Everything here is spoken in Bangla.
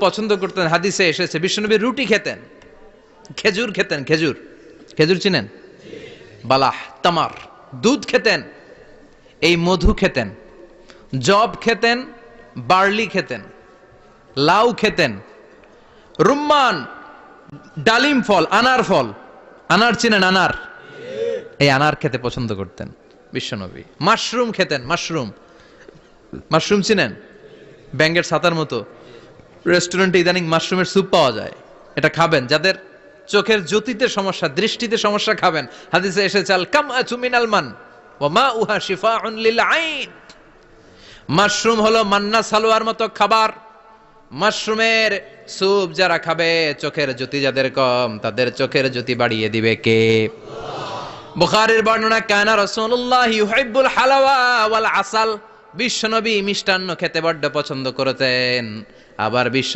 পছন্দ করতেন, হাদিসে এসেছে, বিশ্বনবী রুটি খেতেন, খেজুর খেতেন, খেজুর খেজুর চিনেন? বালাহ, তামার, দুধ খেতেন, এই মধু খেতেন, জব খেতেন, বার্লি খেতেন, লাউ খেতেন, রুম্মান, ডালিম ফল, আনার ফল, আনার চিনেন আনার? এই আনার খেতে পছন্দ করতেন বিশ্বনবী। মাশরুম খেতেন, মাশরুম মাশরুম চিনেন? ব্যাঙ্গের ছাতার মতো। রেস্টুরেন্টে ইদানিং মাশরুমের স্যুপ পাওয়া যায়। এটা খাবেন। যাদের চোখের জ্যোতিতে সমস্যা, দৃষ্টিতে সমস্যা খাবেন। হাদিসে এসেছে, আল কাম মিনাল মান ওয়া মা উহা শিফাউন লিল আইন। মাশরুম হলো মান্না সালোয়ার মতো খাবার। মাশরুমের স্যুপ যারা খাবে, চোখের জ্যোতি যাদের কম, তাদের চোখের জ্যোতি বাড়িয়ে দিবে কে? বুখারীর বর্ণনা, কানা রাসূলুল্লাহ ইউহিব্বুল হালাওয়া ওয়াল আসাল। বিশ্বনবী মিষ্টান্ন খেতে বড্ড পছন্দ করতেন। আবার বিশ্ব